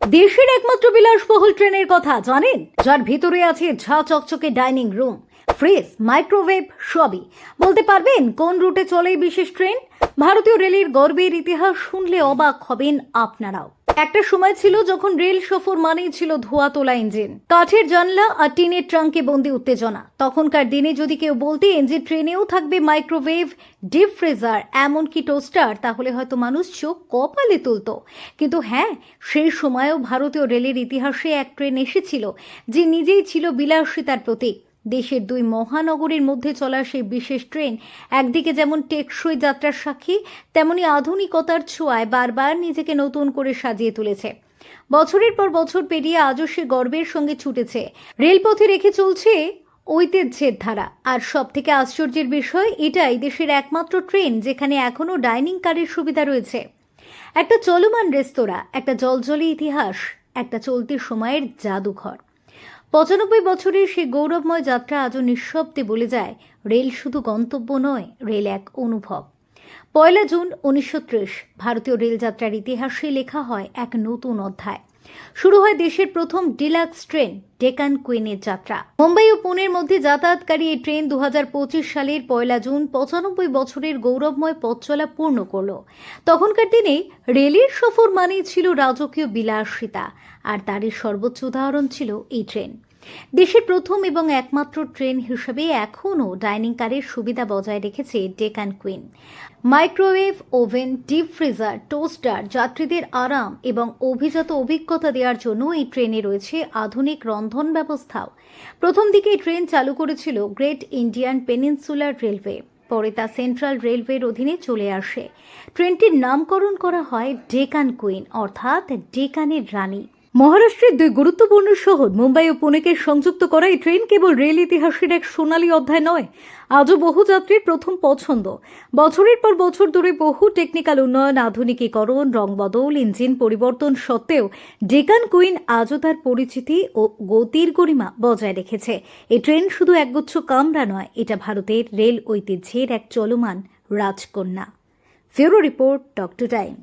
দেশের একমাত্র বিলাসবহুল ট্রেনের কথা, জানেন? যার ভিতরে আছে ঝা চকচকে ডাইনিং রুম, ফ্রিজ, মাইক্রোওয়েভ, সবই। বলতে পারবেন কোন রুটে চলে বিশেষ ট্রেন? ভারতীয় রেলের গর্বের ইতিহাস শুনলে অবাক হবেন আপনারাও। একটা সময় ছিল যখন রেল সফর মানেই ছিল ধোয়া তোলা ইঞ্জিন। কাঠের জানলা আর টিনের ট্রাঙ্কে বন্দি উত্তেজনা। তখনকার দিনে যদি কেউ বলতেন যে ট্রেনেও থাকবে মাইক্রোওয়েভ, ডিপ ফ্রিজার, এমনকি টোস্টার, তাহলে হয়তো মানুষ চোখ কপালে তুলত। কিন্তু হ্যাঁ সেই সময়েও ভারতীয় রেলের ইতিহাসে এক ট্রেন এসেছিল, যে নিজেই ছিল বিলাসিতার প্রতীক। দেশের দুই মহানগরীর মধ্যে চলা সেই বিশেষ ট্রেন, একদিকে যেমন টেকসই যাত্রার সাক্ষী, তেমনি আধুনিকতার ছোঁয়ায় বারবার নিজেকে নতুন করে সাজিয়ে তুলেছে। বছরের পর বছর পেরিয়ে আজও সে গর্বের সঙ্গে ছুটেছে। রেলপথে রেখে চলছে ঐতিহ্যের ধারা। আর সব থেকে আশ্চর্যের বিষয়, এটাই দেশের একমাত্র ট্রেন যেখানে এখনও ডাইনিং কারের সুবিধা রয়েছে। একটা চলমান রেস্তোরাঁ, একটা জলজলি ইতিহাস, একটা চলতি সময়ের জাদুঘর। পঁচানব্বই বছরের সেই গৌরবময় যাত্রা আজও নিঃশব্দে বলে যায়। রেল শুধু গন্তব্য নয়, রেল এক অনুভব। পয়লা জুন উনিশশো ত্রিশ, ভারতীয় রেলযাত্রার ইতিহাসে লেখা হয় এক নতুন অধ্যায়। শুরু হয় দেশের প্রথম ডিলাক্স ট্রেন, ডেকান কুইনের যাত্রা। মুম্বাই ও পুনের মধ্যে যাতায়াতকারী এই ট্রেন দু হাজার পঁচিশ সালের পয়লা জুন পঁচানব্বই বছরের গৌরবময় পথ চলা পূর্ণ করল। তখনকার দিনে রেলের সফর মানেই ছিল রাজকীয় বিলাসিতা, আর তারই সর্বোচ্চ উদাহরণ ছিল এই ট্রেন। দেশের প্রথম এবং একমাত্র ট্রেন হিসেবে এখনও ডাইনিং কারের সুবিধা বজায় রেখেছে Deccan Queen. Microwave, oven, deep freezer, toaster, যাত্রীদের আরাম এবং অভিজাত অভিজ্ঞতা দেওয়ার জন্য এই ট্রেনে রয়েছে আধুনিক রন্ধন ব্যবস্থাও। প্রথম দিকে ট্রেন চালু করেছিল গ্রেট ইন্ডিয়ান পেনিনসুলার রেলওয়ে, পরে তা সেন্ট্রাল রেলওয়ের অধীনে চলে আসে। ট্রেনটির নামকরণ করা হয় ডেকান কুইন, অর্থাৎ ডেকানের রানী। মহারাষ্ট্রের দুই গুরুত্বপূর্ণ শহর, মুম্বাই ও পুনেকে সংযুক্ত করা এই ট্রেন কেবল রেল ইতিহাসের এক সোনালী অধ্যায় নয়, আজও বহু যাত্রীর প্রথম পছন্দ। বছরের পর বছর ধরে বহু টেকনিক্যাল উন্নয়ন, আধুনিকীকরণ, রং বদল ইঞ্জিন পরিবর্তন সত্ত্বেও ডেকান কুইন আজও তার পরিচিতি ও গতির গরিমা বজায় রেখেছে। এই ট্রেন শুধু একগুচ্ছ কামরা নয়, এটা ভারতের রেল ঐতিহ্যের এক চলমান রাজকন্যা। ফেরো রিপোর্ট, ডক্টর টাইম।